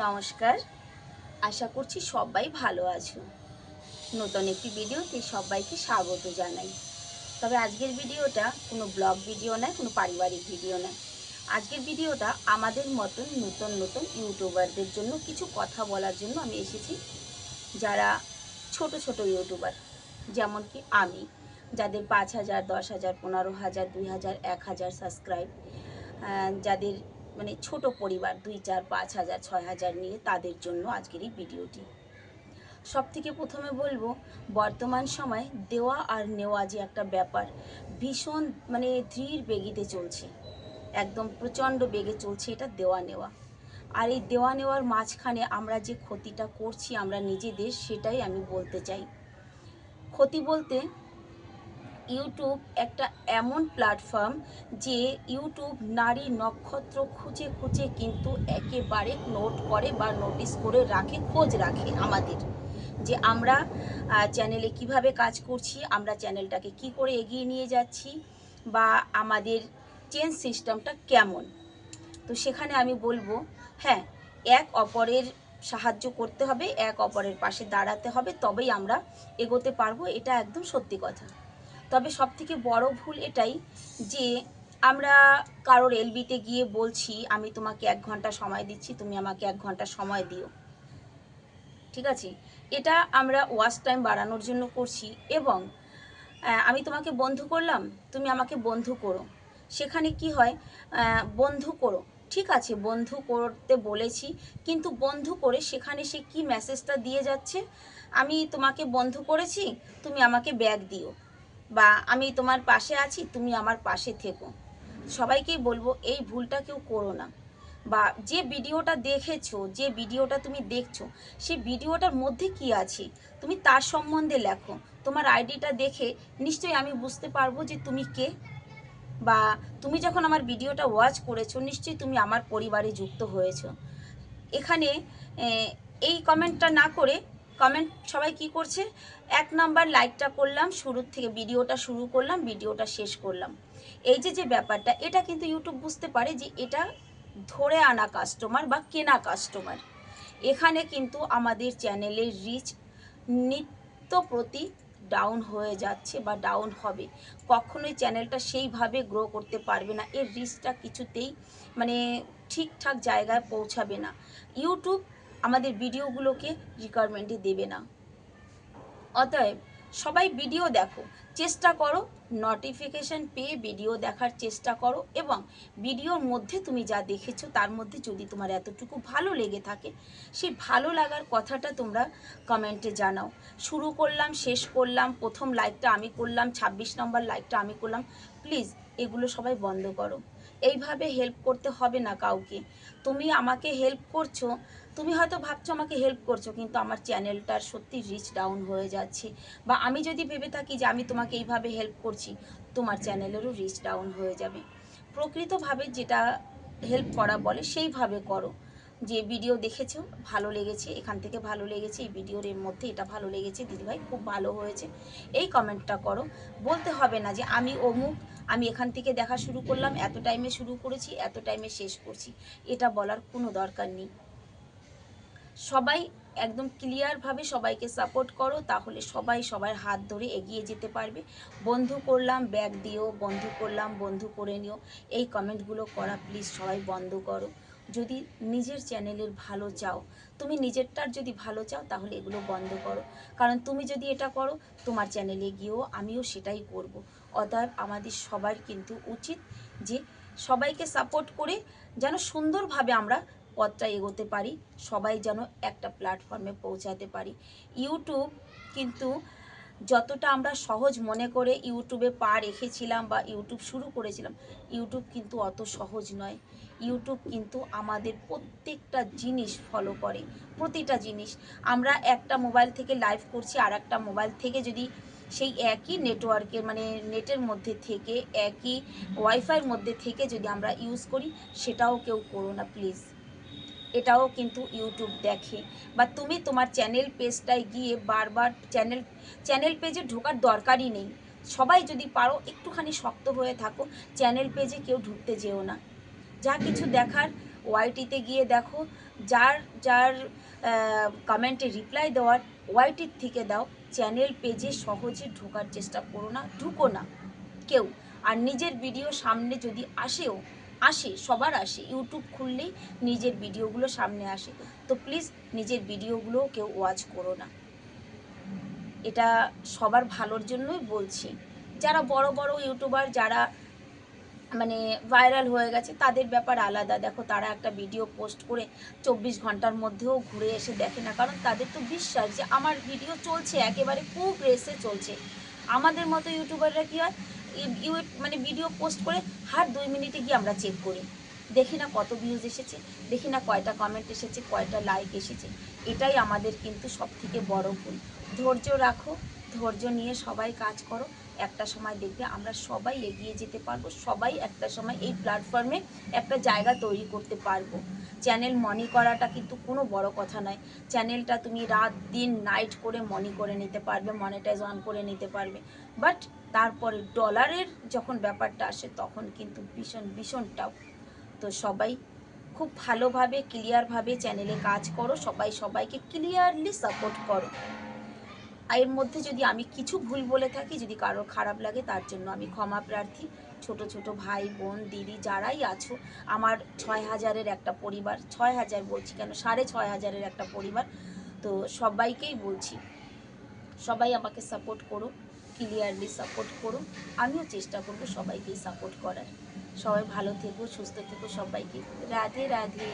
নমস্কার। আশা করছি সবাই ভালো আছো। নতুন একটি ভিডিওতে সবাইকে স্বাগত জানাই। তবে আজকের ভিডিওটা কোনো ব্লগ ভিডিও নয়, কোনো পারিবারিক ভিডিও নয়। আজকের ভিডিওটা আমাদের মতন নতুন নতুন ইউটিউবারদের জন্য কিছু কথা বলার জন্য আমি এসেছি। যারা ছোট ছোট ইউটিউবার যেমন কি আমি, যাদের পাঁচ হাজার, দশ হাজার, পনেরো হাজার, দুই হাজার, এক হাজার সাবস্ক্রাইব যাদের মানে ছোট পরিবার, দুই চার, পাঁচ হাজার, ছয় হাজার নিয়ে তাদের জন্য আজকের এই ভিডিওটি। সব থেকে প্রথমে বলব, বর্তমান সময় দেওয়া আর নেওয়া যে একটা ব্যাপার ভীষণ মানে ধীর বেগিতে চলছে। একদম প্রচণ্ড বেগে চলছে এটা দেওয়া নেওয়া। আর এই দেওয়া নেওয়ার মাঝখানে আমরা যে ক্ষতিটা করছি আমরা নিজেদের সেটাই আমি বলতে চাই। ক্ষতি বলতে ইউটিউব একটা এমন প্ল্যাটফর্ম যে ইউটিউব নারী নক্ষত্র খুঁজে খুঁজে কিন্তু একেবারে নোট করে বা নোটিস করে রাখে, খোঁজ রাখে আমাদের। যে আমরা চ্যানেলে কীভাবে কাজ করছি, আমরা চ্যানেলটাকে কি করে এগিয়ে নিয়ে যাচ্ছি, বা আমাদের চেঞ্জ সিস্টেমটা কেমন। তো সেখানে আমি বলব হ্যাঁ এক অপরের সাহায্য করতে হবে, এক অপরের পাশে দাঁড়াতে হবে, তবেই আমরা এগোতে পারব, এটা একদম সত্যি কথা। তবে সব থেকে বড় ভুল এটাই যে আমরা কারোর এলবিতে গিয়ে বলছি, আমি তোমাকে এক ঘণ্টা সময় দিচ্ছি, তুমি আমাকে এক ঘণ্টা সময় দিও। ঠিক আছে? এটা আমরা ওয়াচ টাইম বাড়ানোর জন্য করছি এবং আমি তোমাকে বন্ধু করলাম, তুমি আমাকে বন্ধু করো। সেখানে কি হয়? বন্ধু করো। ঠিক আছে, বন্ধু করতে বলেছি, কিন্তু বন্ধু করে সেখানে সে কি মেসেজটা দিয়ে যাচ্ছে? আমি তোমাকে বন্ধু করেছি, তুমি আমাকে ব্যাগ দিও। বা আমি তোমার পাশে আছি, তুমি আমার পাশে থেকো। সবাইকেই বলব, এই ভুলটা কেউ করো না। বা যে ভিডিওটা দেখেছ, যে ভিডিওটা তুমি দেখছ, সেই ভিডিওটার মধ্যে কি আছে? তুমি তার সম্বন্ধে লেখো। তোমার আইডিটা দেখে নিশ্চয়ই আমি বুঝতে পারব যে তুমি কে। বা তুমি যখন আমার ভিডিওটা ওয়াচ করেছ, নিশ্চয়ই তুমি আমার পরিবারে যুক্ত হয়েছো। এখানে এই কমেন্টটা না করে কমেন্ট সবাই কি করছে? এক নাম্বার লাইকটা করলাম, শুরুর থেকে ভিডিওটা শুরু করলাম ভিডিওটা শেষ করলাম। এই যে যে ব্যাপারটা, এটা কিন্তু ইউটিউব বুঝতে পারে যে এটা ধরে আনা কাস্টমার বা কেনা কাস্টমার এখানে কিন্তু আমাদের চ্যানেলের রিচ নিত্য প্রতি ডাউন হয়ে যাচ্ছে বা ডাউন হবে। কখনোই চ্যানেলটা সেইভাবে গ্রো করতে পারবে না, এর রিচটা কিছুতেই মানে ঠিকঠাক জায়গায় পৌঁছাবে না। ইউটিউব আমাদের ভিডিওগুলোকে রিকোয়ারমেন্টে দেবে না। অতএব সবাই ভিডিও দেখো, চেষ্টা করো নোটিফিকেশন পেয়ে ভিডিও দেখার চেষ্টা করো এবং ভিডিওর মধ্যে তুমি যা দেখেছ তার মধ্যে যদি তোমার এতটুকু ভালো লেগে থাকে, সেই ভালো লাগার কথাটা তোমরা কমেন্টে জানাও। শুরু করলাম, শেষ করলাম, প্রথম লাইকটা আমি করলাম ২৬ নম্বর লাইকটা আমি করলাম প্লিজ এগুলো সবাই বন্ধ করো। এইভাবে হেল্প করতে হবে না কাউকে। তুমি আমাকে হেল্প করছ তুমি হয়তো ভাবছ আমাকে হেল্প করছ, কিন্তু আমার চ্যানেলটার সত্যি রিচ ডাউন হয়ে যাচ্ছে। বা আমি যদি ভেবে থাকি যে আমি তোমাকে এইভাবে হেল্প করছি, তোমার চ্যানেলেরও রিচ ডাউন হয়ে যাবে। প্রকৃতভাবে যেটা হেল্প করা বলে সেইভাবে করো। যে ভিডিও দেখেছ, ভালো লেগেছে, এখান থেকে ভালো লেগেছে, এই ভিডিওর এর মধ্যে এটা ভালো লেগেছে, দিদিভাই খুব ভালো হয়েছে। এই কমেন্টটা করো। বলতে হবে না যে আমি অমুক, আমি এখান থেকে দেখা শুরু করলাম, এত টাইমে শুরু করেছি, এত টাইমে শেষ করছি। এটা বলার কোনো দরকার নেই। সবাই একদম ক্লিয়ারভাবে সবাইকে সাপোর্ট করো, তাহলে সবাই সবার হাত ধরে এগিয়ে যেতে পারবে। বন্ধু করলাম ব্যাগ দিও, বন্ধু করলাম, বন্ধু করে নিও। এই কমেন্টগুলো করা প্লিজ সবাই বন্ধ করো। যদি নিজের চ্যানেলের ভালো চাও, তুমি নিজেরটার যদি ভালো চাও, তাহলে এগুলো বন্ধ করো। কারণ তুমি যদি এটা করো, তোমার চ্যানেলে গিয়েও আমিও সেটাই করব। অতএব আমাদের সবার কিন্তু উচিত যে সবাইকে সাপোর্ট করে যেন সুন্দরভাবে আমরা পথটা এগোতে পারি, সবাই যেন একটা প্ল্যাটফর্মে পৌঁছাতে পারি। ইউটিউব কিন্তু যতটা আমরা সহজ মনে করে ইউটিউবে পা রেখেছিলাম বা ইউটিউব শুরু করেছিলাম ইউটিউব কিন্তু অত সহজ নয়। ইউটিউব কিন্তু আমাদের প্রত্যেকটা জিনিস ফলো করে, প্রতিটা জিনিস। আমরা একটা মোবাইল থেকে লাইভ করছি আর একটা মোবাইল থেকে যদি সেই একই নেটওয়ার্কের মানে নেটের মধ্যে থেকে, একই ওয়াইফাইয়ের মধ্যে থেকে যদি আমরা ইউজ করি, সেটাও কেউ করো না প্লিজ এটাও কিন্তু ইউটিউব দেখে। বা তুমি তোমার চ্যানেল পেজটায় গিয়ে বারবার চ্যানেল চ্যানেল পেজে ঢোকার দরকারই নেই। সবাই যদি পারো, একটুখানি শক্ত হয়ে থাকো চ্যানেল পেজে কেউ ঢুকতে যেও না। যা কিছু দেখার ওয়াইটিতে গিয়ে দেখো, যার যার কমেন্টে রিপ্লাই দেওয়ার ওয়াইটির থেকে দাও চ্যানেল পেজে সহজে ঢোকার চেষ্টা করো না, ঢুকো না, কেউ। আর নিজের ভিডিও সামনে যদি আসেও আসে, সবার আসে। ইউটিউব খুললেই নিজের ভিডিওগুলো সামনে আসে। তো প্লিজ নিজের ভিডিওগুলো কেউ ওয়াচ করো না। এটা সবার ভালোর জন্যই বলছি। যারা বড় বড় ইউটিউবার যারা মানে ভাইরাল হয়ে গেছে, তাদের ব্যাপার আলাদা। দেখো, তারা একটা ভিডিও পোস্ট করে চব্বিশ ঘণ্টার মধ্যেও ঘুরে এসে দেখে না। কারণ তাদের তো বিশ্বাস যে আমার ভিডিও চলছে, একেবারে খুব রেসে চলছে। আমাদের মতো ইউটিউবাররা কী হয়? ইউ- মানে ভিডিও পোস্ট করে হার দুই মিনিটে গিয়ে আমরা চেক করি। দেখি না কত ভিউজ এসেছে, দেখি না কয়টা কমেন্ট এসেছে, কয়টা লাইক এসেছে। এটাই আমাদের কিন্তু সব থেকে বড় ভুল। ধৈর্য রাখো, ধৈর্য নিয়ে সবাই কাজ করো। একটা সময় দেখবে আমরা সবাই এগিয়ে যেতে পারব, সবাই একটা সময় এই প্ল্যাটফর্মে একটা জায়গা তৈরি করতে পারব। চ্যানেল মনি করাটা কিন্তু কোনো বড় কথা নয়। চ্যানেলটা তুমি রাত, দিন নাইট করে মনি করে নিতে পারবে মনিটাইজ অন করে নিতে পারবে। বাট তারপরে ডলারের যখন ব্যাপারটা আসে, তখন কিন্তু ভীষণ ভীষণ টাফ তো সবাই খুব ভালোভাবে ক্লিয়ারভাবে চ্যানেলে কাজ করো। সবাই সবাইকে ক্লিয়ারলি সাপোর্ট করো। এর মধ্যে যদি আমি কিছু ভুল বলে থাকি, যদি কারোর খারাপ লাগে, তার জন্য আমি ক্ষমা প্রার্থী। ছোট ছোট ভাই, বোন, দিদি যারাই আছো, আমার ছয় হাজারের একটা পরিবার, ছয় হাজার বলছি কেন? সাড়ে ছয় হাজারের একটা পরিবার। তো সবাইকেই বলছি, সবাই আমাকে সাপোর্ট করো। ক্লিয়ারলি সাপোর্ট করো আমিও চেষ্টা করব সবাইকেই সাপোর্ট করার। সবাই ভালো থেকো, সুস্থ থেকো সবাইকে। রাধে রাধে।